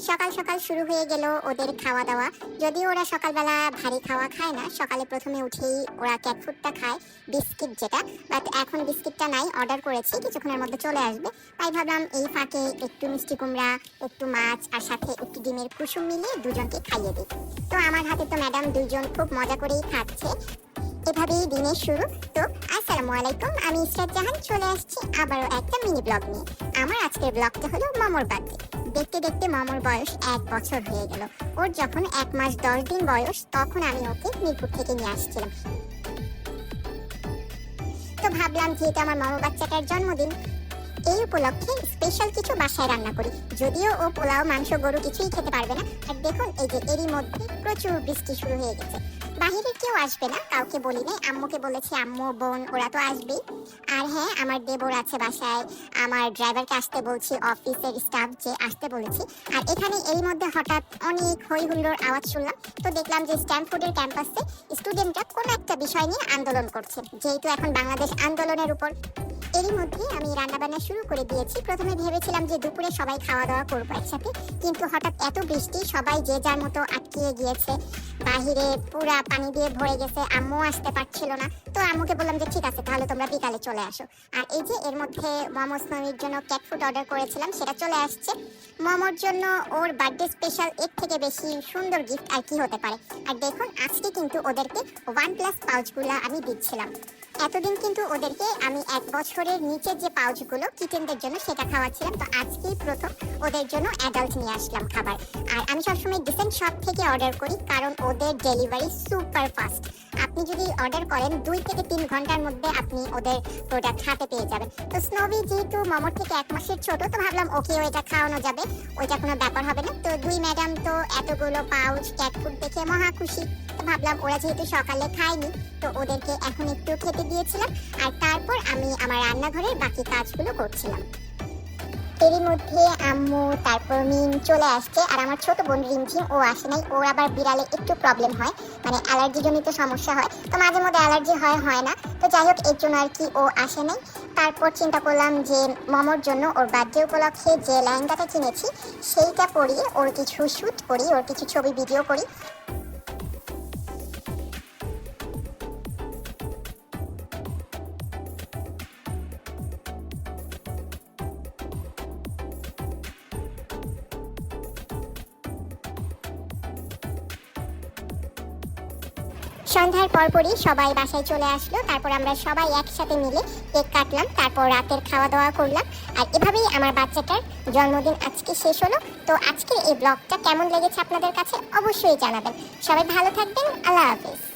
সকাল সকাল শুরু হয়ে গেল ওদের খাওয়া দাওয়া। যদিও ওরা সকালবেলা ভারী খাওয়া খায় না, সকালে প্রথমে উঠেই ওরা ক্যাট ফুডটা খায় বিস্কিট যেটা। বাট এখন বিস্কিটটা নাই অর্ডার করেছি, কিছুক্ষণের মধ্যে চলে আসবে। তাই ভাবলাম এই ফাঁকে একটু মিষ্টি কুমড়া, একটু মাছ আর সাথে একটু ডিমের কুসুম মিলিয়ে দুজনকে খাইয়ে দিই। তো আমার হাতে তো ম্যাডাম দুজন খুব মজা করেই খাচ্ছে। এভাবেই দিনের শুরু। তো আসসালামু আলাইকুম, আমি ইসরাত জাহান, চলে আসছি আবারও একটা মিনি ব্লগ নিয়ে। আমার আজকের ব্লগটা হলো মামুর বার্থডে দেখতে দেখতে মামার বয়স এক বছর হয়ে গেল। ওর যখন এক মাস দশ দিন বয়স, তখন আমি ওকে মিরপুর থেকে নিয়ে আসছিলাম। তো ভাবলাম, যেহেতু আমার মামু বাচ্চাটার জন্মদিন এই উপলক্ষে স্পেশাল কিছু বাসায় রান্না করি। যদিও ও পোলাও, মাংস, গরু কিছুই খেতে পারবে না, আর দেখুন এই যে এরই মধ্যে প্রচুর বৃষ্টি শুরু হয়ে গেছে। বাহিরে কেউ আসবে না, কাউকে বলি নাই, আম্মুকে বলেছি, আম্মু, বোন, ওরা তো আসবেই। আর হ্যাঁ আমার দেবর আছে বাসায়, আমার ড্রাইভারকে আসতে বলছি, অফিসের স্টাফ যে আসতে বলেছি। আর এখানে এই মধ্যে হঠাৎ অনেক হই হুল্লোর আওয়াজ শুনলাম। তো দেখলাম যে স্ট্যানফোর্ডের ক্যাম্পাসে স্টুডেন্টরা কোনো একটা বিষয় নিয়ে আন্দোলন করছে। যেহেতু এখন বাংলাদেশ আন্দোলনের উপর এরই মধ্যে আমি রান্নাবান্না শুরু করে দিয়েছি। প্রথমে ভেবেছিলাম যে দুপুরে সবাই খাওয়া দাওয়া করব একসাথে। কিন্তু হঠাৎ এত বৃষ্টি, সবাই যে যার মতো আটকিয়ে গিয়েছে। বাহিরে পুরা পানি দিয়ে ভরে গেছে, আম্মু আসতে পারছিল না। তো আম্মুকে বললাম যে, ঠিক আছে, তাহলে তোমরা বিকালে চলে আসো। আর এই যে এর মধ্যে মোমো স্নোমির জন্য ক্যাট ফুড অর্ডার করেছিলাম, সেটা চলে আসছে। মোমোর জন্য ওর বার্থডে স্পেশাল এর থেকে বেশি সুন্দর গিফট আর কি হতে পারে? আর দেখুন, আজকে কিন্তু ওদেরকে ওয়ান প্লাস পাউচগুলো আমি দিচ্ছিলাম। এতদিন কিন্তু ওদেরকে আমি এক বছরের নিচের যে পাউচগুলো কিচেনদের জন্য সেটা খাওয়াচ্ছিলাম, তো আজকেই প্রথম ওদের জন্য অ্যাডাল্ট নিয়ে আসলাম খাবার। আর আমি সবসময় ডিসেন্ট শপ থেকে অর্ডার করি, কারণ ওদের ডেলিভারি সুপার ফাস্ট আপনি যদি অর্ডার করেন, দুই থেকে তিন ঘণ্টার মধ্যে আপনি ওদের প্রোডাক্ট হাতে পেয়ে যাবেন। তো স্নোবি যেহেতু মোমোর থেকে এক মাসের ছোট, তো ভাবলাম ওকে ওইটা খাওয়ানো যাবে। ওইটা কোনো ব্যাপার হবে না। তো দুই ম্যাডাম তো এতগুলো পাউচ ক্যাট ফুড দেখে মহা খুশি। তো ভাবলাম, ওরা যেহেতু সকালে খায়নি, তো ওদেরকে এখন একটু খেতে দিয়েছিলাম। আর তারপর আমি আমার রান্নাঘরের বাকি কাজগুলো করছিলাম। এরই মধ্যে আম্মু, তারপর মিম চলে আসছে আর আমার ছোট বোন রিমঝিম, ও আসে নাই। ওর আবার বিড়ালে একটু প্রবলেম হয় মানে অ্যালার্জি জনিত সমস্যা হয়। তো মাঝে মধ্যে অ্যালার্জি হয় হয় না। তো যাই হোক, এর জন্য আর কি ও আসে নাই। তারপর চিন্তা করলাম যে মমর জন্য ওর বার্থডে উপলক্ষে যে লেহেঙ্গাটা কিনেছি, সেইটা পরিয়ে ওর কিছু শ্যুট করি, ওর কিছু ছবি ভিডিও করি। সন্ধ্যার পরপরই সবাই বাসায় চলে আসলো। তারপর আমরা সবাই একসাথে মিলে কেক কাটলাম, তারপর রাতের খাওয়া দাওয়া করলাম। আর এভাবেই আমার বাচ্চাটার জন্মদিন আজকে শেষ হলো। তো আজকের এই ব্লগটা কেমন লেগেছে আপনাদের কাছে অবশ্যই জানাবেন। সবাই ভালো থাকবেন, আল্লাহ হাফিজ।